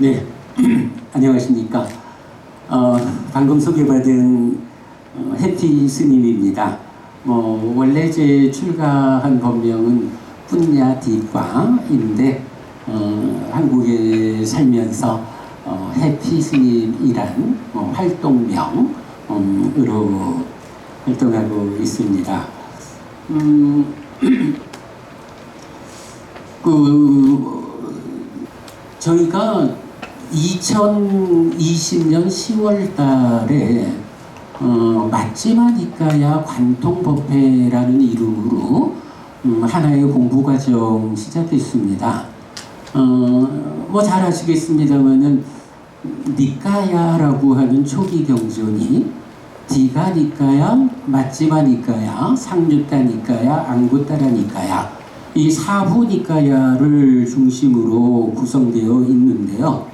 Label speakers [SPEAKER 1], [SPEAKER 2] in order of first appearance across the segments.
[SPEAKER 1] 네, 안녕하십니까. 어, 방금 소개받은 어, 해피 스님입니다. 뭐 원래 제 출가한 법명은 분야디과인데 어, 한국에 살면서 어, 해피 스님이란 어, 활동명으로 활동하고 있습니다. 음, 그 저희가 2020년 10월 달에 어, 맛집하니까야 관통법회라는 이름으로 음, 하나의 공부 과정 시작했습니다. 어, 뭐 잘 아시겠습니다만은 니까야라고 하는 초기 경전이 디가 니까야, 맛집아 니까야, 상류따 니까야, 앙구따라 니까야 이 사부 니까야를 중심으로 구성되어 있는데요.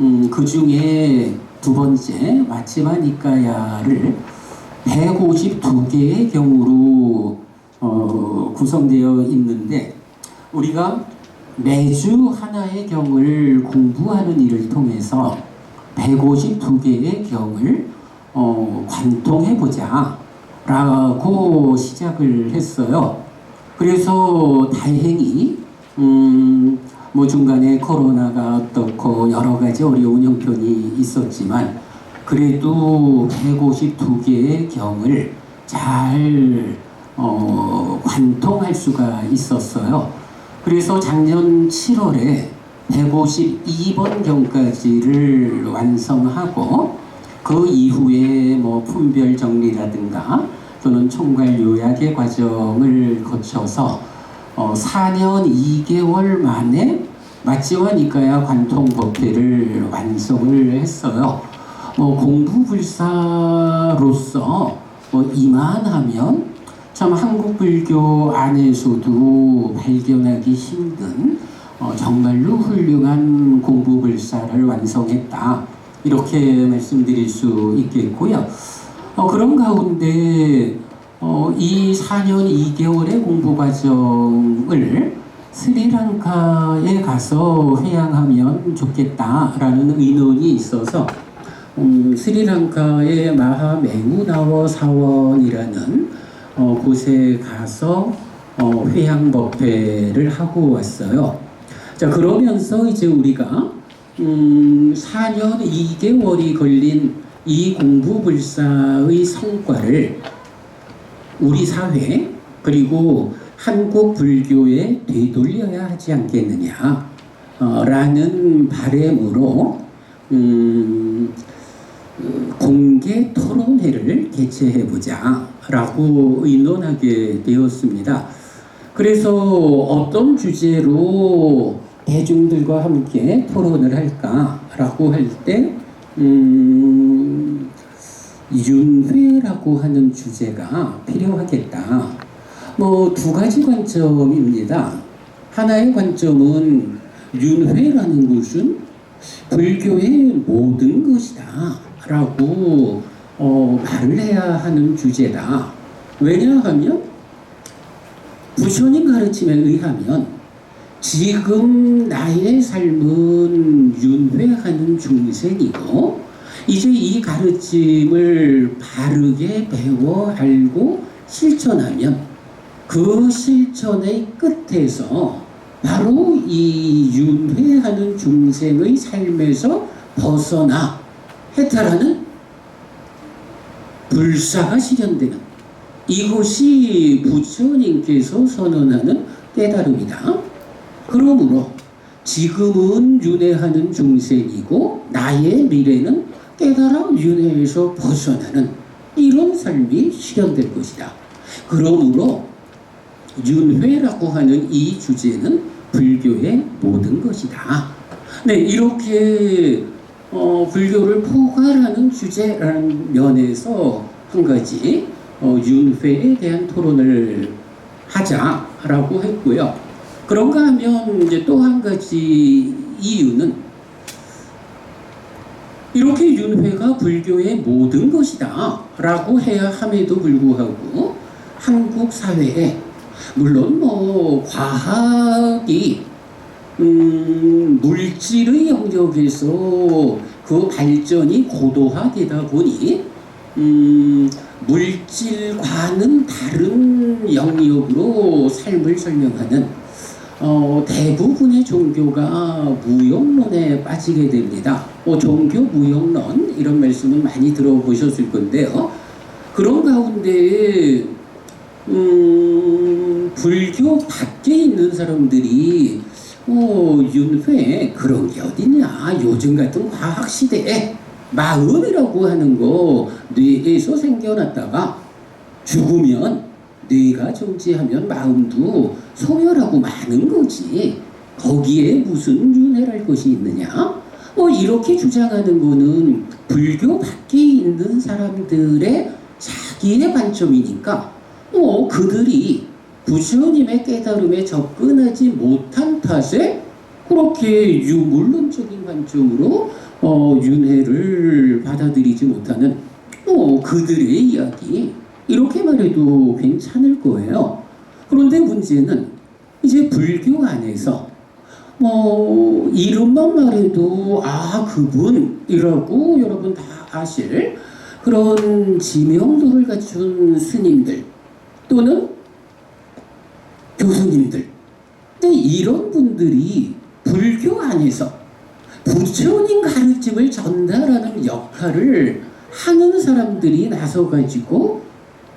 [SPEAKER 1] 음, 그 중에 두 번째 마치마 니까야를 152개의 경우로 어, 구성되어 있는데 우리가 매주 하나의 경을 공부하는 일을 통해서 152개의 경을 어, 관통해 보자 라고 시작을 했어요. 그래서 다행히 음, 뭐 중간에 코로나가 어떻고 여러 가지 어려운 형편이 있었지만 그래도 152개의 경을 잘 어, 관통할 수가 있었어요. 그래서 작년 7월에 152번 경까지를 완성하고 그 이후에 뭐 품별 정리라든가 또는 총괄 요약의 과정을 거쳐서 어, 4년 2개월 만에 맞지와 니까야 관통법회를 완성을 했어요. 뭐 공부불사로서 뭐 이만하면 참 한국 불교 안에서도 발견하기 힘든 어, 정말로 훌륭한 공부불사를 완성했다. 이렇게 말씀드릴 수 있겠고요. 어, 그런 가운데 어, 이 4년 2개월의 공부 과정을 스리랑카에 가서 회양하면 좋겠다라는 의논이 있어서 음, 스리랑카의 마하맹우나워 사원이라는 어, 곳에 가서 어, 회양 법회를 하고 왔어요. 자 그러면서 이제 우리가 음, 4년 2개월이 걸린 이 공부불사의 성과를 우리 사회 그리고 한국 불교에 되돌려야 하지 않겠느냐 어, 라는 바램으로 음, 공개 토론회를 개최해 보자 라고 의논하게 되었습니다. 그래서 어떤 주제로 대중들과 함께 토론을 할까라고 할 때, 음, 윤회라고 하는 주제가 필요하겠다. 뭐 두 가지 관점입니다. 하나의 관점은 윤회라는 것은 불교의 모든 것이다. 라고 어, 말을 해야 하는 주제다. 왜냐하면 부처님 가르침에 의하면 지금 나의 삶은 윤회하는 중생이고 이제 이 가르침을 바르게 배워 알고 실천하면 그 실천의 끝에서 바로 이 윤회하는 중생의 삶에서 벗어나 해탈하는 불사가 실현되는 이것이 부처님께서 선언하는 깨달음이다. 그러므로 지금은 윤회하는 중생이고 나의 미래는 깨달아 윤회에서 벗어나는 이런 삶이 실현될 것이다. 그러므로 윤회라고 하는 이 주제는 불교의 모든 것이다. 네, 이렇게 어, 불교를 포괄하는 주제라는 면에서 한 가지 어, 윤회에 대한 토론을 하자라고 했고요. 그런가 하면 이제 또 한 가지 이유는 이렇게 윤회가 불교의 모든 것이다 라고 해야 함에도 불구하고 한국 사회에 물론 뭐 과학이 음, 물질의 영역에서 그 발전이 고도화되다 보니 음, 물질과는 다른 영역으로 삶을 설명하는 어, 대부분의 종교가 무용론에 빠지게 됩니다. 어, 종교 무용론 이런 말씀은 많이 들어보셨을 건데요. 그런 가운데 음, 불교 밖에 있는 사람들이 어, 윤회 그런 게 어딨냐 요즘 같은 과학 시대에 마음이라고 하는 거 뇌에서 생겨났다가 죽으면 뇌가 정지하면 마음도 소멸하고 마는 거지. 거기에 무슨 윤회랄 것이 있느냐? 뭐 이렇게 주장하는 거는 불교 밖에 있는 사람들의 자기의 관점이니까. 뭐 그들이 부처님의 깨달음에 접근하지 못한 탓에 그렇게 유물론적인 관점으로 어, 윤회를 받아들이지 못하는 뭐 그들의 이야기 이렇게 말해도 괜찮을 거예요. 그런데 문제는 이제 불교 안에서 뭐 이름만 말해도 아 그분이라고 여러분 다 아실 그런 지명도를 갖춘 스님들 또는 교수님들 근데 이런 분들이 불교 안에서 부처님 가르침을 전달하는 역할을 하는 사람들이 나서가지고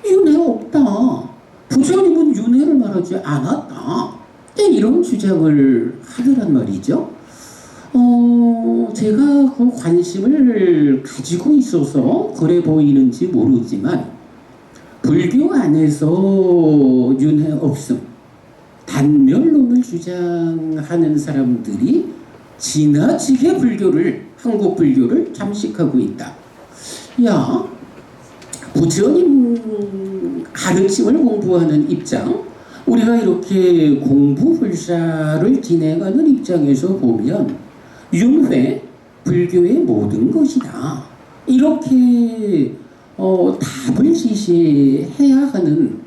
[SPEAKER 1] 윤회 없다. 부처님은 윤회를 말하지 않았다. 이런 주장을 하더란 말이죠. 어, 제가 그 관심을 가지고 있어서 그래 보이는지 모르지만 불교 안에서 윤회 없음, 단멸론을 주장하는 사람들이 지나치게 불교를 한국 불교를 잠식하고 있다. 야, 부처님 가르침을 공부하는 입장, 우리가 이렇게 공부 불사를 진행하는 입장에서 보면 윤회 불교의 모든 것이다. 이렇게 어, 답을 제시해야 하는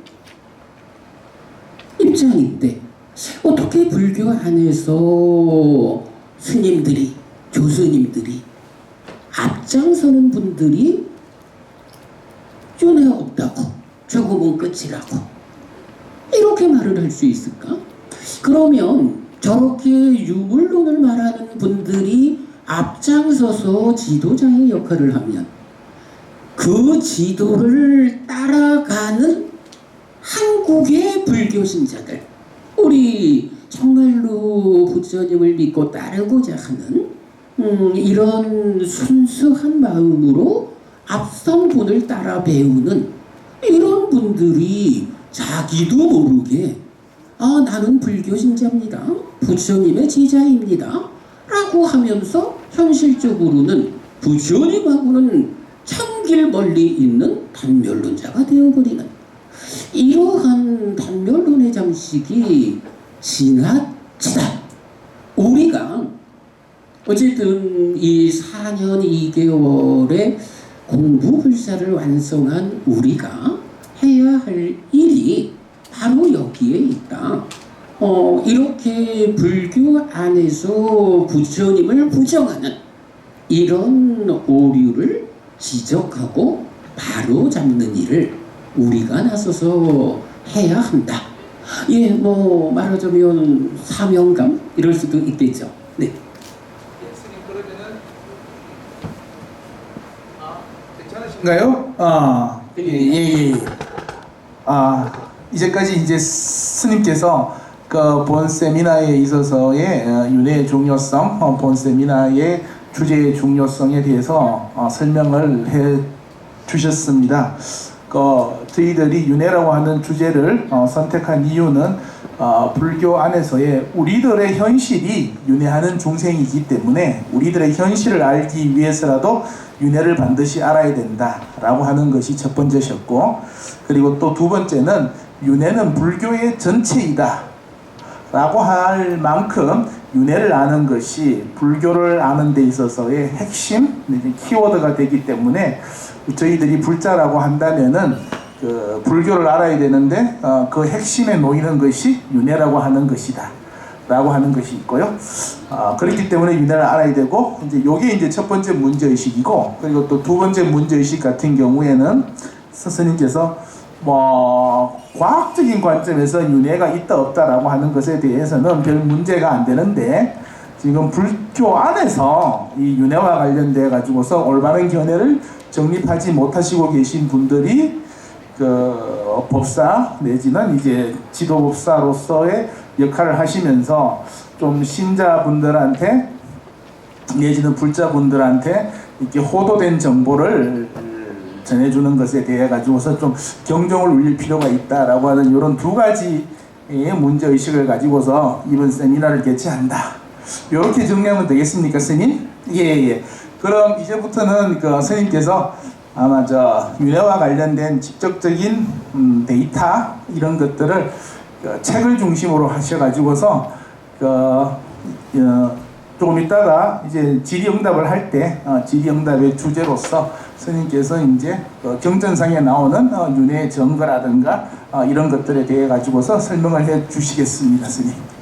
[SPEAKER 1] 입장인데 어떻게 불교 안에서 스님들이 교수님들이 앞장서는 분들이 윤회 없다고 조금은 끝이라고 이렇게 말을 할 수 있을까? 그러면 저렇게 유물론을 말하는 분들이 앞장서서 지도자의 역할을 하면 그 지도를 따라가는 한국의 불교 신자들 우리 정말로 부처님을 믿고 따르고자 하는 음, 이런 순수한 마음으로 앞선 분을 따라 배우는 이런 분들이 자기도 모르게 아 나는 불교 신자입니다 부처님의 제자입니다 라고 하면서 현실적으로는 부처님하고는 참길 멀리 있는 단멸론자가 되어버리는 이러한 단멸론의 장식이 지나치다. 우리가 어쨌든 이 4년 2개월의 공부 불사를 완성한 우리가 해야 할 일이 바로 여기에 있다. 어, 이렇게 불교 안에서 부처님을 부정하는 이런 오류를 지적하고 바로 잡는 일을 우리가 나서서 해야 한다. 예, 뭐 말하자면 사명감 이럴 수도 있겠죠. 네.
[SPEAKER 2] 스님 그러면은 아 괜찮으신 가요? 아
[SPEAKER 1] 예,
[SPEAKER 2] 예 예. 아 이제까지 이제 스님께서 그 본 세미나에 있어서의 어, 윤회의 중요성, 어, 본 세미나의 주제의 중요성에 대해서 어, 설명을 해 주셨습니다. 그 저희들이 윤회라고 하는 주제를 어, 선택한 이유는 어, 불교 안에서의 우리들의 현실이 윤회하는 중생이기 때문에 우리들의 현실을 알기 위해서라도 윤회를 반드시 알아야 된다라고 하는 것이 첫 번째셨고 그리고 또 두 번째는 윤회는 불교의 전체이다. 라고 할 만큼 윤회를 아는 것이 불교를 아는 데 있어서의 핵심 키워드가 되기 때문에 저희들이 불자라고 한다면은 그 불교를 알아야 되는데 어, 그 핵심에 놓이는 것이 윤회라고 하는 것이다. 라고 하는 것이 있고요. 아, 그렇기 때문에 윤회를 알아야 되고 이제 요게 이제 첫 번째 문제 의식이고 그리고 또 두 번째 문제 의식 같은 경우에는 스스님께서 뭐 과학적인 관점에서 윤회가 있다 없다라고 하는 것에 대해서는 별 문제가 안 되는데 지금 불교 안에서 이 윤회와 관련돼 가지고서 올바른 견해를 정립하지 못하시고 계신 분들이 그 법사 내지는 이제 지도법사로서의 역할을 하시면서 좀 신자분들한테 내지는 불자분들한테 이렇게 호도된 정보를 전해주는 것에 대해 가지고서 좀 경종을 울릴 필요가 있다라고 하는 이런 두 가지의 문제 의식을 가지고서 이번 세미나를 개최한다. 이렇게 정리하면 되겠습니까, 스님? 예, 예. 그럼 이제부터는 그 스님께서 아마 저 윤회와 관련된 직접적인 음, 데이터 이런 것들을 그 책을 중심으로 하셔가지고서 그 어, 조금 있다가 이제 질의응답을 할때 어, 질의응답의 주제로서 스님께서 이제 어, 경전상에 나오는 어, 윤회 증거라든가 어, 이런 것들에 대해 가지고서 설명을 해 주시겠습니다, 스님.